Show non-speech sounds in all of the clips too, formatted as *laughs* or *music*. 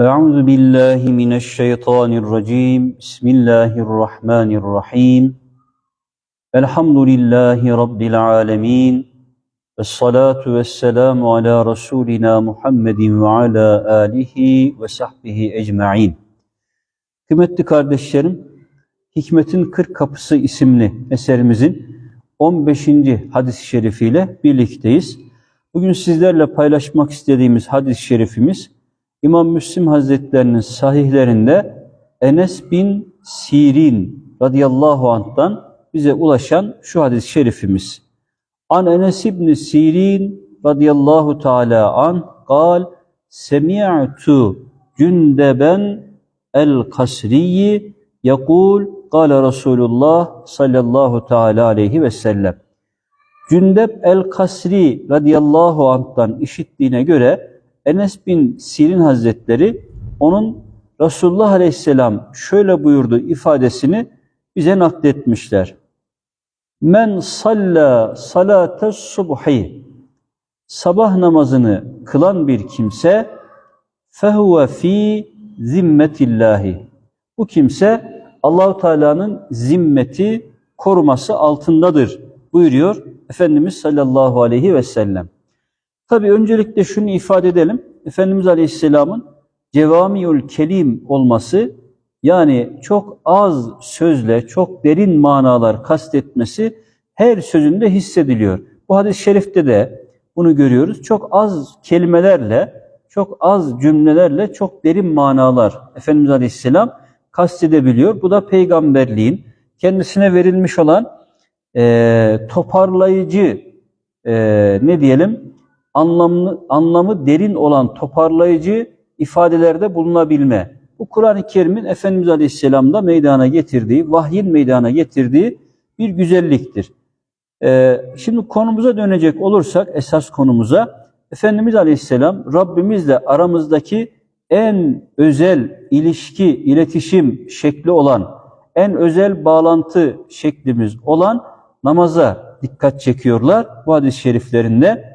أعوذ بالله من الشيطان الرجيم بسم الله الرحمن الرحيم الحمد لله رب العالمين والصلاة والسلام على رسولنا محمد وعلى آله وصحبه ecmaîn. Kıymetli kardeşlerim, Hikmetin 40 Kapısı isimli eserimizin 15. hadis-i şerifiyle birlikteyiz. Bugün sizlerle paylaşmak istediğimiz hadis-i şerifimiz İmam Müslim Hazretlerinin sahihlerinde Enes bin Sirin radıyallahu anh'tan bize ulaşan şu hadis-i şerifimiz. An Enes ibn Sirin radıyallahu teala an gal semi'tu cündeben el-kasriyi yakul Kale Resulullah sallallahu teala aleyhi ve sellem. Cündep el-Kasri radıyallahu anh'tan işittiğine göre Enes bin Sirin Hazretleri onun Resulullah aleyhisselam şöyle buyurdu ifadesini bize nakletmişler. Men salla salate subhi sabah namazını kılan bir kimse fehuve fi zimmetillahi bu kimse Allahu Teala'nın zimmeti koruması altındadır buyuruyor Efendimiz sallallahu aleyhi ve sellem. Tabi öncelikle şunu ifade edelim. Efendimiz Aleyhisselam'ın cevamiül kelim olması yani çok az sözle çok derin manalar kastetmesi her sözünde hissediliyor. Bu hadis-i şerifte de bunu görüyoruz. Çok az kelimelerle, çok az cümlelerle çok derin manalar Efendimiz Aleyhisselam kastedebiliyor. Bu da peygamberliğin kendisine verilmiş olan e, toparlayıcı e, ne diyelim anlamlı, anlamı derin olan toparlayıcı ifadelerde bulunabilme. Bu Kur'an-ı Kerim'in Efendimiz Aleyhisselam'da meydana getirdiği, vahyin meydana getirdiği bir güzelliktir. Ee, şimdi konumuza dönecek olursak, esas konumuza, Efendimiz Aleyhisselam Rabbimizle aramızdaki en özel ilişki, iletişim şekli olan, en özel bağlantı şeklimiz olan namaza dikkat çekiyorlar bu hadis-i şeriflerinde.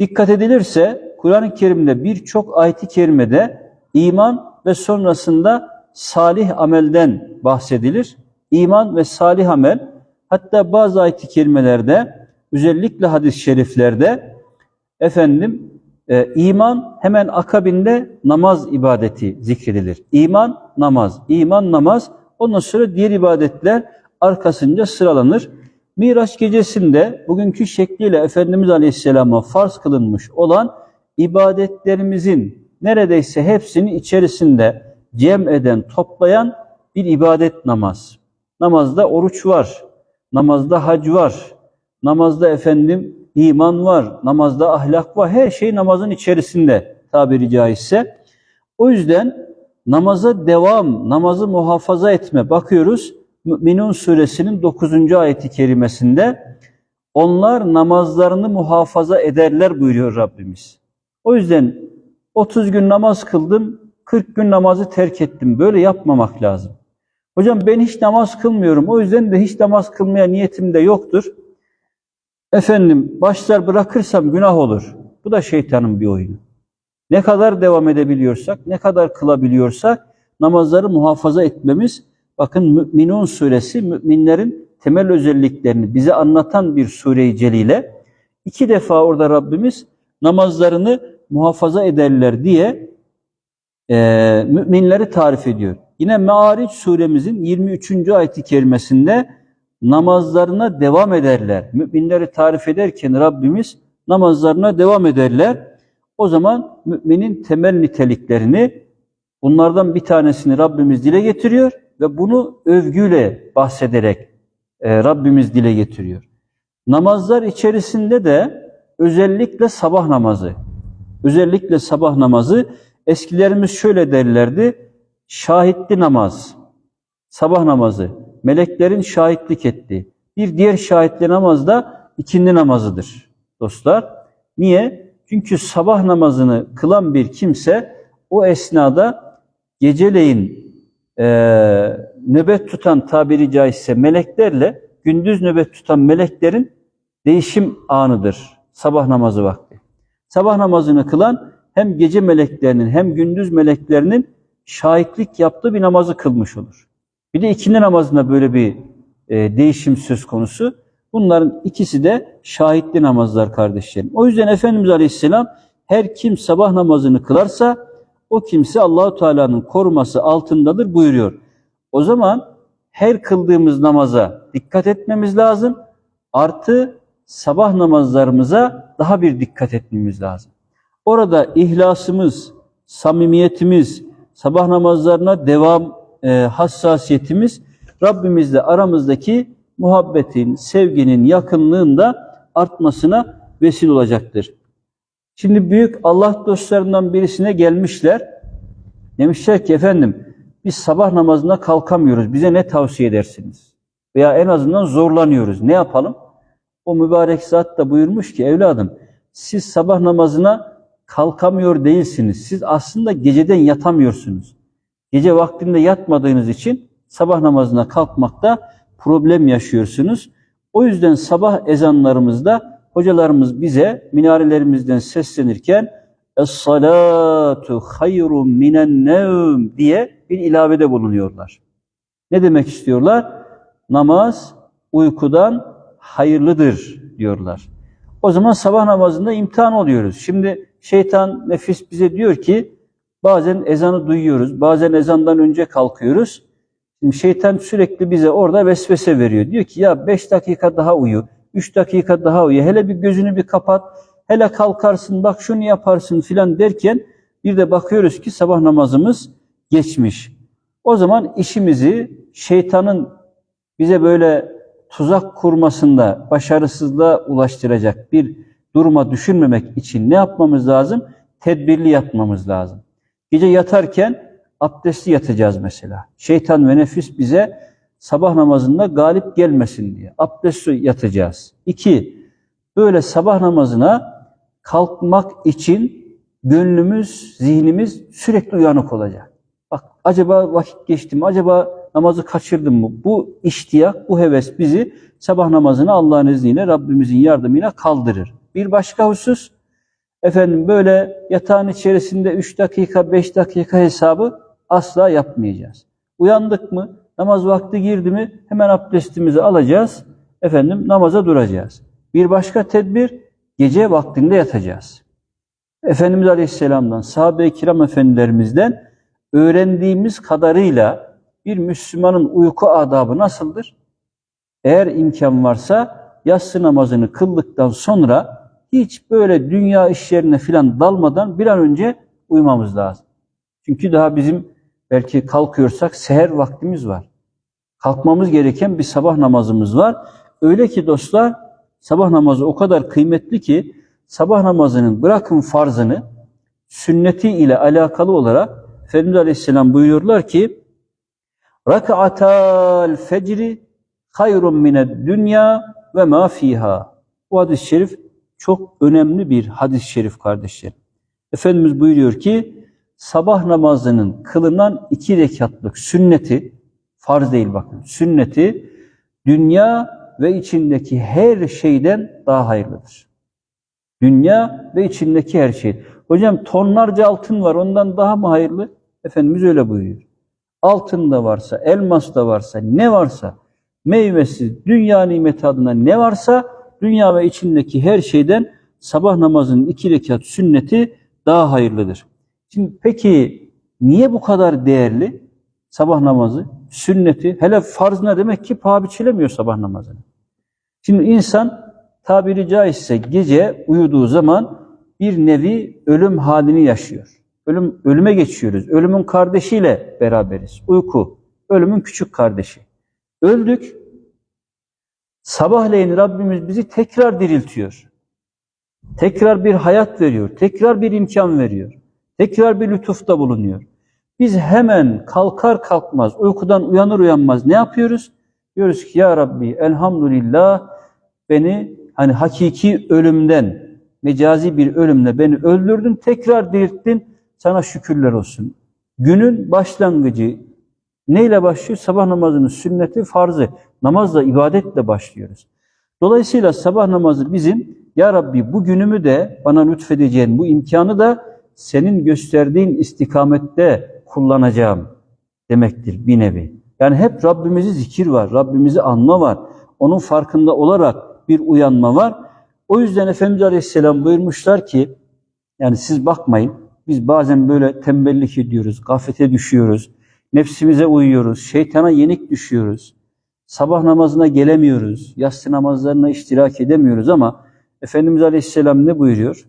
Dikkat edilirse Kur'an-ı Kerim'de birçok ayet-i kerimede iman ve sonrasında salih amelden bahsedilir. İman ve salih amel hatta bazı ayet-i kerimelerde özellikle hadis-i şeriflerde efendim e, iman hemen akabinde namaz ibadeti zikredilir. İman namaz, iman namaz ondan sonra diğer ibadetler arkasınca sıralanır. Miraç gecesinde bugünkü şekliyle Efendimiz Aleyhisselam'a farz kılınmış olan ibadetlerimizin neredeyse hepsini içerisinde cem eden, toplayan bir ibadet namaz. Namazda oruç var, namazda hac var, namazda efendim iman var, namazda ahlak var. Her şey namazın içerisinde tabiri caizse. O yüzden namaza devam, namazı muhafaza etme bakıyoruz. Mü'minun suresinin 9. ayeti kerimesinde onlar namazlarını muhafaza ederler buyuruyor Rabbimiz. O yüzden 30 gün namaz kıldım, 40 gün namazı terk ettim. Böyle yapmamak lazım. Hocam ben hiç namaz kılmıyorum. O yüzden de hiç namaz kılmaya niyetim de yoktur. Efendim başlar bırakırsam günah olur. Bu da şeytanın bir oyunu. Ne kadar devam edebiliyorsak, ne kadar kılabiliyorsak namazları muhafaza etmemiz bakın Mü'minun suresi müminlerin temel özelliklerini bize anlatan bir sure-i celile. İki defa orada Rabbimiz namazlarını muhafaza ederler diye e, müminleri tarif ediyor. Yine Me'ariç suremizin 23. ayeti kerimesinde namazlarına devam ederler. Müminleri tarif ederken Rabbimiz namazlarına devam ederler. O zaman müminin temel niteliklerini bunlardan bir tanesini Rabbimiz dile getiriyor ve bunu övgüyle bahsederek e, Rabbimiz dile getiriyor. Namazlar içerisinde de özellikle sabah namazı, özellikle sabah namazı eskilerimiz şöyle derlerdi, şahitli namaz, sabah namazı, meleklerin şahitlik ettiği. Bir diğer şahitli namaz da ikindi namazıdır dostlar. Niye? Çünkü sabah namazını kılan bir kimse o esnada geceleyin e, nöbet tutan tabiri caizse meleklerle gündüz nöbet tutan meleklerin değişim anıdır sabah namazı vakti. Sabah namazını kılan hem gece meleklerinin hem gündüz meleklerinin şahitlik yaptığı bir namazı kılmış olur. Bir de ikindi namazında böyle bir e, değişim söz konusu. Bunların ikisi de şahitli namazlar kardeşlerim. O yüzden Efendimiz Aleyhisselam her kim sabah namazını kılarsa o kimse Allahu Teala'nın koruması altındadır buyuruyor. O zaman her kıldığımız namaza dikkat etmemiz lazım. Artı sabah namazlarımıza daha bir dikkat etmemiz lazım. Orada ihlasımız, samimiyetimiz, sabah namazlarına devam e, hassasiyetimiz Rabbimizle aramızdaki muhabbetin, sevginin, yakınlığın da artmasına vesile olacaktır. Şimdi büyük Allah dostlarından birisine gelmişler. Demişler ki efendim biz sabah namazına kalkamıyoruz. Bize ne tavsiye edersiniz? Veya en azından zorlanıyoruz. Ne yapalım? O mübarek zat da buyurmuş ki evladım siz sabah namazına kalkamıyor değilsiniz. Siz aslında geceden yatamıyorsunuz. Gece vaktinde yatmadığınız için sabah namazına kalkmakta problem yaşıyorsunuz. O yüzden sabah ezanlarımızda hocalarımız bize minarelerimizden seslenirken Es-salatu hayrun minen nevm diye bir ilavede bulunuyorlar. Ne demek istiyorlar? Namaz uykudan hayırlıdır diyorlar. O zaman sabah namazında imtihan oluyoruz. Şimdi şeytan, nefis bize diyor ki bazen ezanı duyuyoruz, bazen ezandan önce kalkıyoruz. Şimdi şeytan sürekli bize orada vesvese veriyor. Diyor ki ya beş dakika daha uyu, üç dakika daha uyu, hele bir gözünü bir kapat, hele kalkarsın bak şunu yaparsın filan derken bir de bakıyoruz ki sabah namazımız geçmiş. O zaman işimizi şeytanın bize böyle tuzak kurmasında başarısızlığa ulaştıracak bir duruma düşünmemek için ne yapmamız lazım? Tedbirli yatmamız lazım. Gece yatarken abdestli yatacağız mesela. Şeytan ve nefis bize sabah namazında galip gelmesin diye abdestli yatacağız. İki, böyle sabah namazına kalkmak için gönlümüz, zihnimiz sürekli uyanık olacak. Bak acaba vakit geçti mi? Acaba namazı kaçırdım mı? Bu iştiyak, bu heves bizi sabah namazına Allah'ın izniyle Rabbimizin yardımıyla kaldırır. Bir başka husus, efendim böyle yatağın içerisinde 3 dakika, 5 dakika hesabı asla yapmayacağız. Uyandık mı, namaz vakti girdi mi hemen abdestimizi alacağız, efendim namaza duracağız. Bir başka tedbir, gece vaktinde yatacağız. Efendimiz Aleyhisselam'dan, sahabe-i kiram efendilerimizden öğrendiğimiz kadarıyla bir Müslümanın uyku adabı nasıldır? Eğer imkan varsa yatsı namazını kıldıktan sonra hiç böyle dünya işlerine filan dalmadan bir an önce uyumamız lazım. Çünkü daha bizim belki kalkıyorsak seher vaktimiz var. Kalkmamız gereken bir sabah namazımız var. Öyle ki dostlar sabah namazı o kadar kıymetli ki sabah namazının bırakın farzını sünneti ile alakalı olarak Efendimiz Aleyhisselam buyuruyorlar ki Rak'atal fecri hayrun mined dünya ve ma fiha. Bu hadis-i şerif çok önemli bir hadis-i şerif kardeşlerim. Efendimiz buyuruyor ki sabah namazının kılınan iki rekatlık sünneti, farz değil bakın, sünneti dünya ve içindeki her şeyden daha hayırlıdır. Dünya ve içindeki her şey. Hocam tonlarca altın var ondan daha mı hayırlı? Efendimiz öyle buyuruyor. Altın da varsa, elmas da varsa, ne varsa, meyvesi, dünya nimeti adına ne varsa, dünya ve içindeki her şeyden sabah namazının iki rekat sünneti daha hayırlıdır. Şimdi peki niye bu kadar değerli sabah namazı, sünneti? Hele farz ne demek ki paha biçilemiyor sabah namazını. Şimdi insan tabiri caizse gece uyuduğu zaman bir nevi ölüm halini yaşıyor. Ölüm, ölüme geçiyoruz. Ölümün kardeşiyle beraberiz. Uyku, ölümün küçük kardeşi. Öldük. Sabahleyin Rabbimiz bizi tekrar diriltiyor. Tekrar bir hayat veriyor. Tekrar bir imkan veriyor. Tekrar bir lütufta bulunuyor. Biz hemen kalkar kalkmaz, uykudan uyanır uyanmaz ne yapıyoruz? Diyoruz ki ya Rabbi elhamdülillah beni hani hakiki ölümden, mecazi bir ölümle beni öldürdün, tekrar dirilttin. Sana şükürler olsun. Günün başlangıcı neyle başlıyor? Sabah namazının sünneti, farzı. Namazla, ibadetle başlıyoruz. Dolayısıyla sabah namazı bizim, Ya Rabbi bu günümü de bana lütfedeceğin bu imkanı da senin gösterdiğin istikamette kullanacağım demektir bir nevi. Yani hep Rabbimizi zikir var, Rabbimizi anma var. Onun farkında olarak bir uyanma var. O yüzden Efendimiz Aleyhisselam buyurmuşlar ki, yani siz bakmayın, biz bazen böyle tembellik ediyoruz, gaflete düşüyoruz, nefsimize uyuyoruz, şeytana yenik düşüyoruz, sabah namazına gelemiyoruz, yatsı namazlarına iştirak edemiyoruz ama Efendimiz Aleyhisselam ne buyuruyor?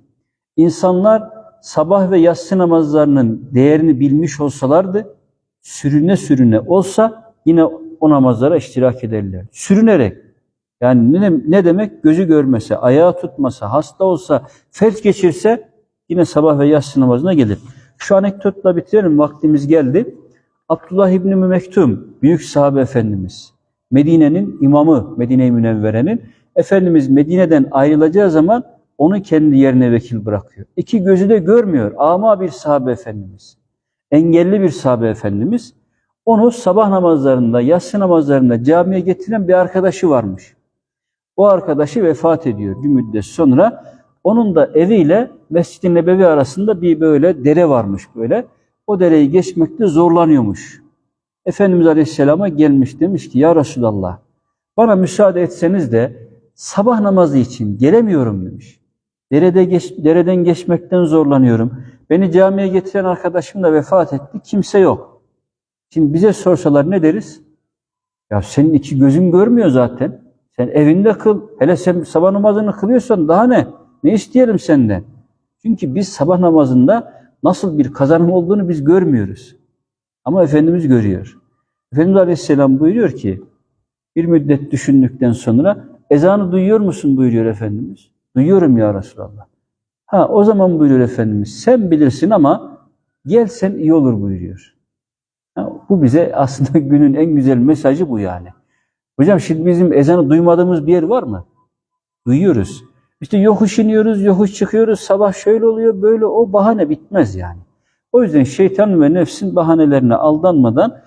İnsanlar sabah ve yatsı namazlarının değerini bilmiş olsalardı, sürüne sürüne olsa yine o namazlara iştirak ederler. Sürünerek. Yani ne, ne demek? Gözü görmese, ayağı tutmasa, hasta olsa, felç geçirse yine sabah ve yatsı namazına gelir. Şu anekdotla bitirelim. Vaktimiz geldi. Abdullah İbni Mektum, büyük sahabe efendimiz, Medine'nin imamı, Medine-i Münevvere'nin, Efendimiz Medine'den ayrılacağı zaman onu kendi yerine vekil bırakıyor. İki gözü de görmüyor. Ama bir sahabe efendimiz. Engelli bir sahabe efendimiz. Onu sabah namazlarında, yatsı namazlarında camiye getiren bir arkadaşı varmış. O arkadaşı vefat ediyor bir müddet sonra. Onun da eviyle Mescid-i Nebevi arasında bir böyle dere varmış böyle. O dereyi geçmekte zorlanıyormuş. Efendimiz Aleyhisselam'a gelmiş demiş ki ya Resulallah bana müsaade etseniz de sabah namazı için gelemiyorum demiş. Derede geç, dereden geçmekten zorlanıyorum. Beni camiye getiren arkadaşım da vefat etti. Kimse yok. Şimdi bize sorsalar ne deriz? Ya senin iki gözün görmüyor zaten. Sen evinde kıl. Hele sen sabah namazını kılıyorsan daha ne? Ne isteyelim senden? Çünkü biz sabah namazında nasıl bir kazanım olduğunu biz görmüyoruz. Ama Efendimiz görüyor. Efendimiz Aleyhisselam buyuruyor ki bir müddet düşündükten sonra ezanı duyuyor musun buyuruyor Efendimiz. Duyuyorum ya Resulallah. Ha o zaman buyuruyor Efendimiz sen bilirsin ama gelsen iyi olur buyuruyor. Ha, bu bize *laughs* aslında günün en güzel mesajı bu yani. Hocam şimdi bizim ezanı duymadığımız bir yer var mı? Duyuyoruz. İşte yokuş iniyoruz, yokuş çıkıyoruz, sabah şöyle oluyor, böyle o bahane bitmez yani. O yüzden şeytan ve nefsin bahanelerine aldanmadan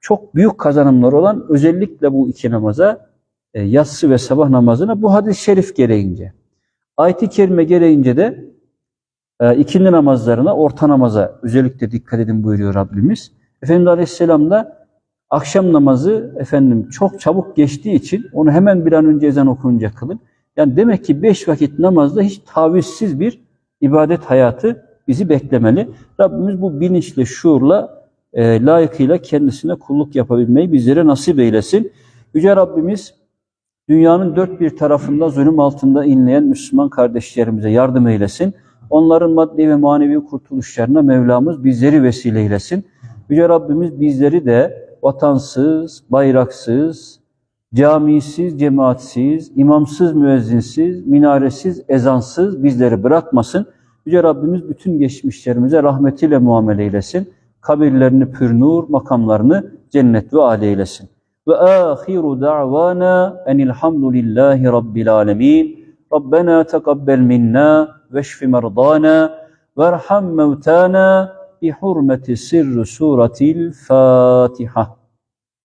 çok büyük kazanımlar olan özellikle bu iki namaza, e, yatsı ve sabah namazına bu hadis-i şerif gereğince. Ayet-i kerime gereğince de e, ikindi namazlarına, orta namaza özellikle dikkat edin buyuruyor Rabbimiz. Efendimiz Aleyhisselam da akşam namazı efendim çok çabuk geçtiği için onu hemen bir an önce ezan okununca kılın. Yani demek ki beş vakit namazda hiç tavizsiz bir ibadet hayatı bizi beklemeli. Rabbimiz bu bilinçle, şuurla, e, layıkıyla kendisine kulluk yapabilmeyi bizlere nasip eylesin. Yüce Rabbimiz dünyanın dört bir tarafında zulüm altında inleyen Müslüman kardeşlerimize yardım eylesin. Onların maddi ve manevi kurtuluşlarına Mevlamız bizleri vesile eylesin. Yüce Rabbimiz bizleri de vatansız, bayraksız, camisiz, cemaatsiz, imamsız, müezzinsiz, minaresiz, ezansız bizleri bırakmasın. Yüce Rabbimiz bütün geçmişlerimize rahmetiyle muamele eylesin. Kabirlerini pür nur, makamlarını cennet ve âli eylesin. وآخر دعوانا أن الحمد لله رب العالمين. ربنا تقبل منا واشف مرضانا وارحم موتانا بحرمة سر سورة الفاتحة.